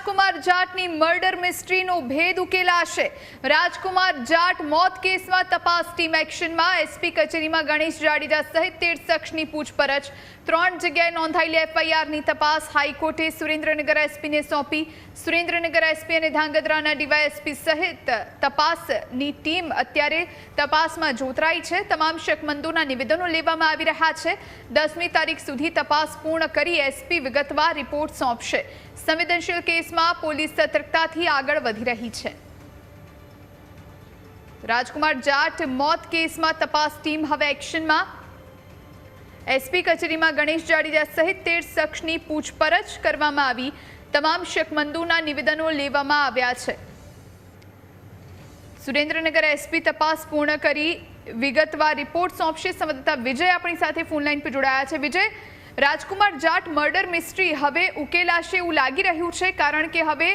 રાજકુમાર જાટની murder મિસ્ટ્રીનો ભેદ ઉકેલાશે. રાજકુમાર જાટ મોત કેસમાં તપાસ ટીમ એક્શનમાં. એસપી કચેરીમાં ગણેશ જાડેજા સહિત તેર શખ્સની પૂછપરછ. ત્રણ જગ્યાએ નોંધાયેલી એફઆઈઆરની તપાસ હાઈકોર્ટે સુરેન્દ્રનગર એસપીને સોંપી. સુરેન્દ્રનગર એસપી અને ધાંગધ્રાના ડીવાયએસપી સહિત તપાસની ટીમ અત્યારે તપાસમાં જોતરાઈ છે. તમામ શકમંદોના નિવેદનો લેવામાં આવી રહ્યા છે. દસમી તારીખ સુધી તપાસ પૂર્ણ કરી એસપી વિગતવાર રિપોર્ટ સોંપશે. સંવેદનશીલ કેસમાં પોલીસ સતર્કતાથી આગળ વધી રહી છે. રાજકુમાર જાટ મોત કેસમાં તપાસ ટીમ હવે એક્શનમાં. એસપી કચેરીમાં ગણેશ જાડેજા સહિત તેર શખ્સની પૂછપરછ કરવામાં આવી. તમામ શકમંદોના નિવેદનો લેવામાં આવ્યા છે. સુરેન્દ્રનગર એસપી તપાસ પૂર્ણ કરી. વિગતવાર રિપોર્ટ સોંપશે સંવાદદાતા વિજય આપણી સાથે ફોનલાઈન પર જોડાયા છે. વિજય રાજકુમાર જાટ મર્ડર મિસ્ટ્રી હવે ઉકેલાશે એવું લાગી રહ્યું છે, કારણ કે હવે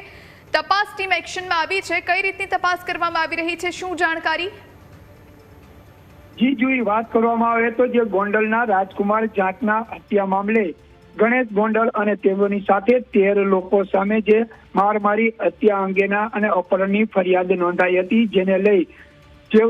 તપાસ ટીમ એક્શનમાં આવી છે. કઈ રીતની તપાસ કરવામાં આવી રહી છે, શું જાણકારી? જી જોઈ વાત કરવામાં આવે તો જે ગોંડલના રાજકુમાર જાટના હત્યા મામલે ગણેશ ગોંડલ અને તેઓની સાથે તેર લોકો સામે જે મારમારી હત્યા અંગેના અને અપહરણની ફરિયાદ નોંધાઈ હતી, જેને લઈ જે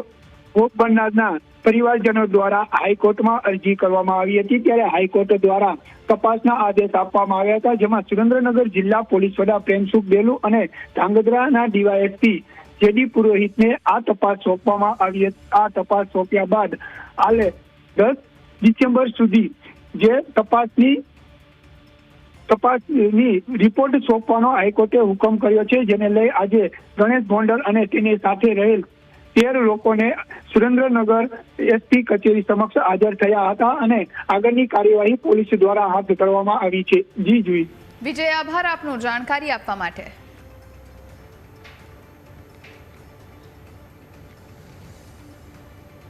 ભોગ બનનારના પરિવારજનો દ્વારા હાઈકોર્ટમાં અરજી કરવામાં આવી હતી. ત્યારે હાઈકોર્ટ દ્વારા તપાસના આદેશ આપવામાં આવ્યા હતા, જેમાં સુરેન્દ્રનગર જિલ્લા પોલીસ વડા પ્રેમસુખ બેલુ અને ધાંગધ્રાના ડીવાયએસપી જેડી પુરોહિતને આ તપાસ સોંપવામાં આવી આ તપાસ સોંપ્યા બાદ હાલે દસ ડિસેમ્બર સુધી જે તપાસની તપાસની રિપોર્ટ સોંપવાનો હાઈકોર્ટે હુકમ કર્યો છે, જેને લઈ આજે ગણેશ ગોંડલ અને તેની સાથે રહેલ તેર લોકોને સુરેન્દ્રનગર એસપી કચેરી સમક્ષ હાજર થયા હતા અને આગળની કાર્યવાહી પોલીસ દ્વારા હાથ ધરવામાં આવી છે. જી જી. વિજય, આભાર આપનો જાણકારી આપવા માટે.